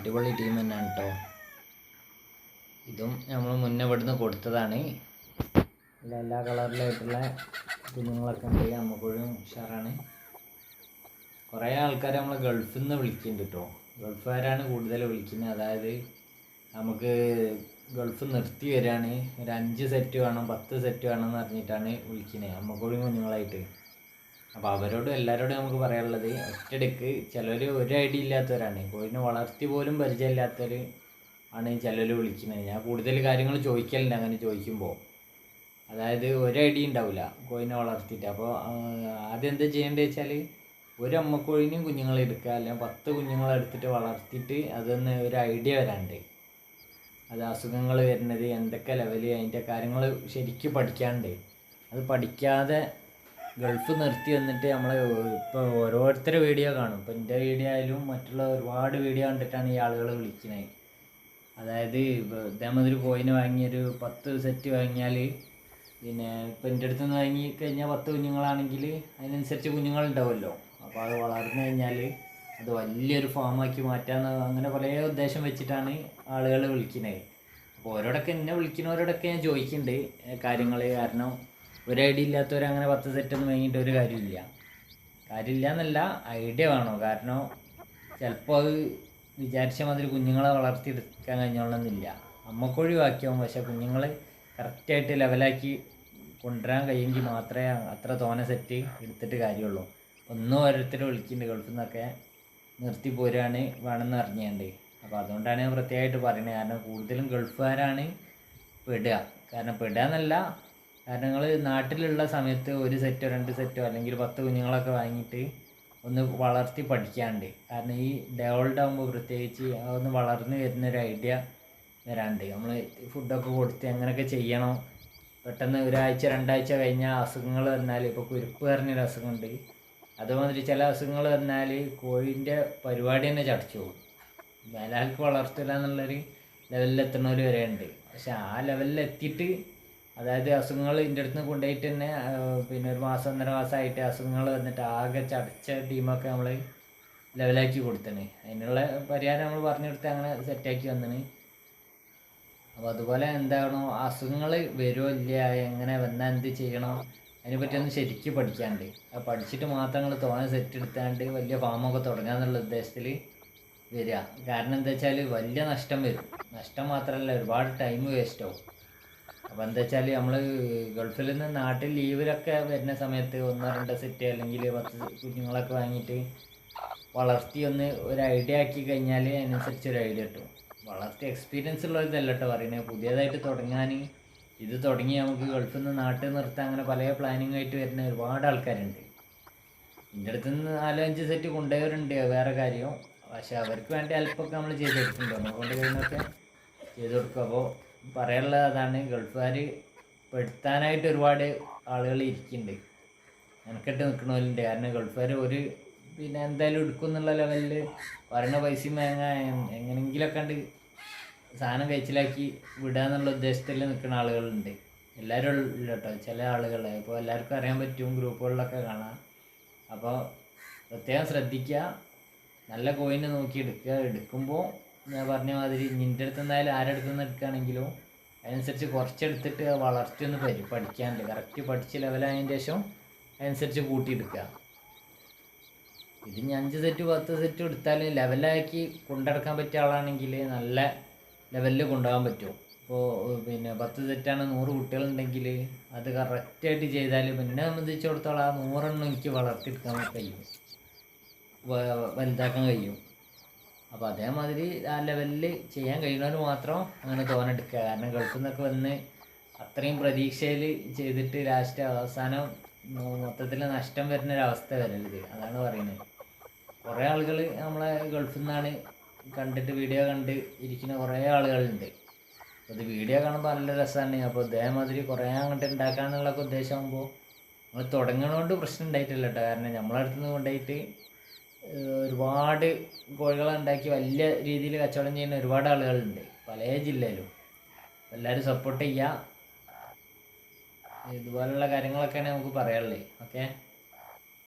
അടിപൊളി ടീം തന്നെയാണ് കേട്ടോ ഇതും നമ്മൾ മുന്നേ ഇവിടുന്ന് കൊടുത്തതാണ്. എല്ലാ കളറിലായിട്ടുള്ള കുഞ്ഞുങ്ങളൊക്കെ ഉണ്ട്. അമ്മപ്പോഴും ഉഷാറാണ്. കുറേ ആൾക്കാർ നമ്മൾ ഗൾഫിൽ നിന്ന് വിളിക്കുന്നുണ്ട് കേട്ടോ ഗൾഫുകാരാണ് കൂടുതൽ വിളിക്കുന്നത് അതായത് നമുക്ക് ഗൾഫ് നിർത്തി വരികയാണ് ഒരു അഞ്ച് സെറ്റ് വേണം പത്ത് സെറ്റ് വേണം എന്ന് പറഞ്ഞിട്ടാണ് വിളിക്കുന്നത് അമ്മക്കോടും കുഞ്ഞുങ്ങളായിട്ട്. അപ്പോൾ അവരോടും എല്ലാവരോടും നമുക്ക് പറയാനുള്ളത് ഒറ്റയടിക്ക് ചിലർ ഒരു ഐഡിയ ഇല്ലാത്തവരാണ്. കോഴിനെ വളർത്തി പോലും പരിചയമില്ലാത്തവർ ആണ് ചിലർ വിളിക്കുന്നത്. ഞാൻ കൂടുതൽ കാര്യങ്ങൾ ചോദിക്കലുണ്ട്. അങ്ങനെ ചോദിക്കുമ്പോൾ അതായത് ഒരു ഐഡിയ ഉണ്ടാവില്ല കോഴിനെ വളർത്തിയിട്ട്. അപ്പോൾ എന്താ ചെയ്യേണ്ടത് വെച്ചാൽ ഒരു അമ്മക്കോഴിനെയും കുഞ്ഞുങ്ങളെ എടുക്കുക. അല്ലെങ്കിൽ പത്ത് കുഞ്ഞുങ്ങളെ എടുത്തിട്ട് വളർത്തിയിട്ട് അതൊന്ന് ഒരു ഐഡിയ വരാണ്ട്. അത് അസുഖങ്ങൾ വരുന്നത് എന്തൊക്കെ ലെവൽ അതിന്റെ കാര്യങ്ങൾ ശരിക്കും പഠിക്കാണ്ട്. അത് പഠിക്കാതെ ഗൾഫ് നിർത്തി വന്നിട്ട് നമ്മളെ ഇപ്പോൾ ഓരോരുത്തരെ വീഡിയോ കാണും. ഇപ്പോൾ എന്റെ വീഡിയോ ആയാലും മറ്റുള്ള ഒരുപാട് വീഡിയോ കണ്ടിട്ടാണ് ഈ ആളുകളെ വിളിക്കുന്നത് അതായത് ഇതേമാതിരി കോയിന് വാങ്ങിയൊരു പത്ത് സെറ്റ് വാങ്ങിയാൽ പിന്നെ ഇപ്പം എന്റെ അടുത്ത് നിന്ന് വാങ്ങി കഴിഞ്ഞാൽ പത്ത് കുഞ്ഞുങ്ങളാണെങ്കിൽ അതിനനുസരിച്ച് കുഞ്ഞുങ്ങളുണ്ടാവുമല്ലോ അപ്പോൾ അത് വളർന്നു കഴിഞ്ഞാൽ അത് വലിയൊരു ഫാമാക്കി മാറ്റാന്ന് അങ്ങനെ പല ഉദ്ദേശം വെച്ചിട്ടാണ് ആളുകൾ വിളിക്കുന്നത് അപ്പോൾ ഓരോടൊക്കെ എന്നെ വിളിക്കുന്നവരോടൊക്കെ ഞാൻ ചോദിക്കുന്നുണ്ട് കാര്യങ്ങൾ കാരണം ഒരു ഐഡിയ ഇല്ലാത്തവർ അങ്ങനെ പത്ത് സെറ്റൊന്നും വാങ്ങിയിട്ട് ഒരു കാര്യമില്ല കാര്യമില്ല എന്നല്ല ഐഡിയ വേണോ? കാരണം ചിലപ്പോൾ അത് വിചാരിച്ച മാതിരി കുഞ്ഞുങ്ങളെ വളർത്തിയെടുക്കാൻ കഴിഞ്ഞോളണമെന്നില്ല അമ്മക്കോഴി ബാക്കിയാവും പക്ഷേ കുഞ്ഞുങ്ങളെ കറക്റ്റായിട്ട് ലെവലാക്കി കൊണ്ടുവരാൻ കഴിയുമെങ്കിൽ മാത്രമേ അത്ര തോനെ സെറ്റ് എടുത്തിട്ട് കാര്യമുള്ളൂ. ഒന്നും ഓരോരുത്തർ വിളിക്കുന്നുണ്ട് ഗൾഫിൽ നിന്നൊക്കെ നിർത്തി പോരാണ് വേണമെന്ന് അറിഞ്ഞുകൊണ്ട് അപ്പോൾ അതുകൊണ്ടാണ് ഞാൻ പ്രത്യേകമായിട്ട് പറയുന്നത് കാരണം കൂടുതലും ഗൾഫുകാരാണ് പെടുക. കാരണം പെടുക എന്നല്ല കാരണം നിങ്ങൾ നാട്ടിലുള്ള സമയത്ത് ഒരു സെറ്റോ രണ്ട് സെറ്റോ അല്ലെങ്കിൽ പത്ത് കുഞ്ഞുങ്ങളൊക്കെ വാങ്ങിയിട്ട് ഒന്ന് വളർത്തി പഠിക്കാണ്ട്. കാരണം ഈ ഡെവലപ്ഡ് ആകുമ്പോൾ പ്രത്യേകിച്ച് അതൊന്ന് വളർന്നു വരുന്നൊരു ഐഡിയ വരാണ്ട്. നമ്മൾ ഫുഡൊക്കെ കൊടുത്ത് എങ്ങനെയൊക്കെ ചെയ്യണം. പെട്ടെന്ന് ഒരാഴ്ച രണ്ടാഴ്ച കഴിഞ്ഞാൽ അസുഖങ്ങൾ വന്നാൽ ഇപ്പോൾ കുരുപ്പ് പറഞ്ഞൊരു അസുഖമുണ്ട്. അതുമാതിരി ചില അസുഖങ്ങൾ വന്നാൽ കോഴിന്റെ പരിപാടി തന്നെ ചടച്ചു പോകും. മേലാൾക്ക് വളർത്തില്ല എന്നുള്ളൊരു ലെവലിലെത്തുന്നവർ വരെ ഉണ്ട് പക്ഷെ ആ ലെവലിൽ എത്തിയിട്ട് അതായത് അസുഖങ്ങൾ ഇതിന്റെ അടുത്ത് കൊണ്ടുപോയിട്ട് തന്നെ പിന്നെ ഒരു മാസം ഒന്നര മാസമായിട്ട് അസുഖങ്ങൾ വന്നിട്ട് ആകെ ചടച്ച ടീമൊക്കെ നമ്മൾ ലെവലാക്കി കൊടുത്തണ്. അതിനുള്ള പരിഹാരം നമ്മൾ പറഞ്ഞു കൊടുത്ത് അങ്ങനെ സെറ്റാക്കി വന്നിന് അപ്പോൾ അതുപോലെ എന്താണോ അസുഖങ്ങൾ വരുമോ ഇല്ല എങ്ങനെ വന്നാൽ എന്ത് ചെയ്യണം അതിനെപ്പറ്റി ഒന്ന് ശരിക്കും പഠിക്കാണ്ട് ആ പഠിച്ചിട്ട് മാത്രം നിങ്ങൾ തോനെ സെറ്റ് എടുത്താണ്ട് വലിയ ഫാമൊക്കെ തുടങ്ങാന്നുള്ള ഉദ്ദേശത്തിൽ വരിക. കാരണം എന്താ വെച്ചാൽ വലിയ നഷ്ടം വരും. നഷ്ടം മാത്രമല്ല ഒരുപാട് ടൈം വേസ്റ്റ് ആവും. അപ്പോൾ എന്താ വെച്ചാൽ നമ്മൾ ഗൾഫിൽ നിന്ന് നാട്ടിൽ ലീവിലൊക്കെ വരുന്ന സമയത്ത് ഒന്നോ രണ്ടോ സെറ്റ് അല്ലെങ്കിൽ പത്ത് കുഞ്ഞുങ്ങളൊക്കെ വാങ്ങിയിട്ട് വളർത്തി ഒന്ന് ഒരു ഐഡിയ ആക്കി കഴിഞ്ഞാൽ അതിനനുസരിച്ച് ഒരു ഐഡിയ കിട്ടും. വളർത്തി എക്സ്പീരിയൻസ് ഉള്ള ഇതല്ല കേട്ടോ പറയുന്നത് പുതിയതായിട്ട് തുടങ്ങാൻ ഇത് തുടങ്ങി നമുക്ക് ഗൾഫിൽ നിന്ന് നാട്ടിൽ നിർത്താൻ അങ്ങനെ പല പ്ലാനിങ് ആയിട്ട് വരുന്ന ഒരുപാട് ആൾക്കാരുണ്ട്. എന്റെ അടുത്ത് നിന്ന് നാലോ അഞ്ച് സെറ്റ് കൊണ്ടുപോയവരുണ്ട് വേറെ കാര്യം. പക്ഷെ അവർക്ക് വേണ്ടി ഹെൽപ്പൊക്കെ നമ്മൾ ചെയ്ത് കൊടുക്കുന്നുണ്ട്. നമ്മളെ കൊണ്ട് ചെയ്ത് കൊടുക്കും. അപ്പോൾ പറയാനുള്ളത് അതാണ് ഗൾഫുകാർ പെടുത്താനായിട്ട് ഒരുപാട് ആളുകൾ ഇരിക്കുന്നുണ്ട്. മെനക്കെട്ട് നിൽക്കണമല്ലേ കാരണം ഗൾഫുകാർ ഒരു പിന്നെ എന്തായാലും എടുക്കും എന്നുള്ള ലെവലിൽ പറയുന്ന പൈസയും വേങ്ങ എങ്ങനെങ്കിലൊക്കെ കണ്ട് സാധനം കഴിച്ചിലാക്കി വിടുക എന്നുള്ള ഉദ്ദേശത്തിൽ നിൽക്കുന്ന ആളുകളുണ്ട്. എല്ലാവരും ഉള്ളു കേട്ടോ ചില ആളുകൾ ഇപ്പോൾ എല്ലാവർക്കും അറിയാൻ പറ്റും ഗ്രൂപ്പുകളിലൊക്കെ കാണാം അപ്പോൾ പ്രത്യേകം ശ്രദ്ധിക്കുക. നല്ല കോയിൻ നോക്കി എടുക്കുക. എടുക്കുമ്പോൾ ഞാൻ പറഞ്ഞ മാതിരി നിന്റെ അടുത്ത് എന്തായാലും ആരുടെ അടുത്ത് നിന്ന് എടുക്കുകയാണെങ്കിലും അതിനനുസരിച്ച് കുറച്ചെടുത്തിട്ട് ഒന്ന് പരി പഠിക്കാനുണ്ട്. കറക്റ്റ് പഠിച്ച് ലെവലായതിന് ശേഷം അതിനനുസരിച്ച് കൂട്ടിയെടുക്കുക. ഇത് ഇനി അഞ്ച് സെറ്റ് പത്ത് സെറ്റ് എടുത്താൽ ലെവലാക്കി കൊണ്ടെടുക്കാൻ പറ്റിയ ആളാണെങ്കിൽ നല്ല ലെവലിൽ കൊണ്ടുപോകാൻ പറ്റും. ഇപ്പോൾ പിന്നെ പത്ത് സെറ്റാണ് നൂറ് കുട്ടികളുണ്ടെങ്കിൽ അത് കറക്റ്റായിട്ട് ചെയ്താൽ പിന്നെ സംബന്ധിച്ചിടത്തോളം ആ നൂറെണ്ണം എനിക്ക് വളർത്തിയെടുക്കാൻ കഴിയും. വലുതാക്കാൻ കഴിയും. അപ്പോൾ അതേമാതിരി ആ ലെവലിൽ ചെയ്യാൻ കഴിയുന്നവർ മാത്രം അങ്ങനെ തോനെടുക്കുക കാരണം ഗൾഫിൽ നിന്നൊക്കെ വന്ന് അത്രയും പ്രതീക്ഷയിൽ ചെയ്തിട്ട് ലാസ്റ്റ് അവസാനം മൊത്തത്തിൽ നഷ്ടം വരുന്ന ഒരു അവസ്ഥ വരരുത് അതാണ് പറയുന്നത്. കുറേ ആളുകൾ നമ്മളെ ഗൾഫിൽ നിന്നാണ് കണ്ടിട്ട് വീഡിയോ കണ്ട് ഇരിക്കുന്ന കുറേ ആളുകളുണ്ട്. ഇത് വീഡിയോ കാണുമ്പോൾ നല്ല രസമാണ് അപ്പോൾ ഇതേമാതിരി കുറേ അങ്ങോട്ട് ഉണ്ടാക്കാന്നുള്ളൊക്കെ ഉദ്ദേശമാകുമ്പോൾ നമ്മൾ തുടങ്ങണോണ്ട് പ്രശ്നം ഉണ്ടായിട്ടില്ല കേട്ടോ കാരണം നമ്മളടുത്തുനിന്ന് കൊണ്ടുപോയിട്ട് ഒരുപാട് കോഴികളെ ഉണ്ടാക്കി വലിയ രീതിയിൽ കച്ചവടം ചെയ്യുന്ന ഒരുപാട് ആളുകളുണ്ട്. പല ജില്ലയിലും. എല്ലാവരും സപ്പോർട്ട് ചെയ്യുക ഇതുപോലുള്ള കാര്യങ്ങളൊക്കെയാണ് നമുക്ക് പറയാനുള്ളത്. ഓക്കെ